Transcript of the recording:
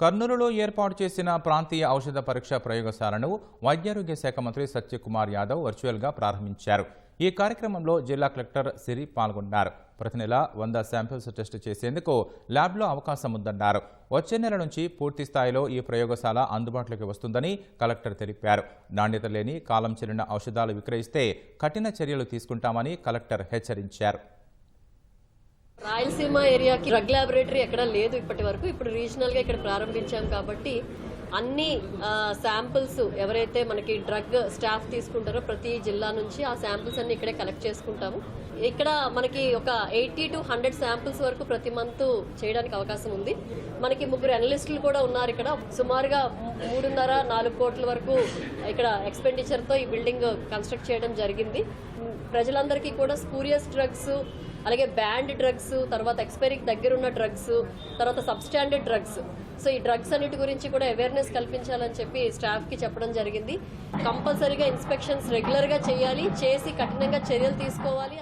కర్నూలులో ఏర్పాటు చేసిన ప్రాంతీయ ఔషధ పరీక్ష ప్రయోగశాలను వైద్యారోగ్య శాఖ మంత్రి సత్యకుమార్ యాదవ్ వర్చువల్గా ప్రారంభించారు. ఈ కార్యక్రమంలో జిల్లా కలెక్టర్ సిరి పాల్గొన్నారు. ప్రతి నెల వంద శాంపిల్స్ టెస్ట్ చేసేందుకు ల్యాబ్లో అవకాశం ఉందన్నారు. వచ్చే నెల నుంచి పూర్తి స్థాయిలో ఈ ప్రయోగశాల అందుబాటులోకి వస్తుందని కలెక్టర్ తెలిపారు. నాణ్యత లేని కాలం చెల్లిన ఔషధాలు విక్రయిస్తే కఠిన చర్యలు తీసుకుంటామని కలెక్టర్ హెచ్చరించారు. రాయలసీమ ఏరియాకి డ్రగ్ ల్యాబొరేటరీ ఎక్కడ లేదు ఇప్పటి వరకు. ఇప్పుడు రీజనల్గా ఇక్కడ ప్రారంభించాం కాబట్టి అన్ని శాంపిల్స్ ఎవరైతే మనకి డ్రగ్ స్టాఫ్ తీసుకుంటారో ప్రతి జిల్లా నుంచి ఆ శాంపిల్స్ అన్ని ఇక్కడే కలెక్ట్ చేసుకుంటాము. ఇక్కడ మనకి ఒక ఎయిటీ టు హండ్రెడ్ శాంపిల్స్ వరకు ప్రతి మంత్ చేయడానికి అవకాశం ఉంది. మనకి ముగ్గురు అనలిస్టులు కూడా ఉన్నారు ఇక్కడ. సుమారుగా మూడున్నర నాలుగు కోట్ల వరకు ఇక్కడ ఎక్స్పెండిచర్తో ఈ బిల్డింగ్ కన్స్ట్రక్ట్ చేయడం జరిగింది. ప్రజలందరికీ కూడా స్పూరియస్ డ్రగ్స్ అలాగే బ్యాండ్ డ్రగ్స్ తర్వాత ఎక్స్పైరీకి దగ్గర ఉన్న డ్రగ్స్ తర్వాత సబ్స్టాండర్డ్ డ్రగ్స్. సో ఈ డ్రగ్స్ అన్నిటి గురించి కూడా అవేర్నెస్ కల్పించాలని చెప్పి స్టాఫ్కి చెప్పడం జరిగింది. కంపల్సరీగా ఇన్స్పెక్షన్స్ రెగ్యులర్గా చేయాలి. చేసి కఠినంగా చర్యలు తీసుకోవాలి.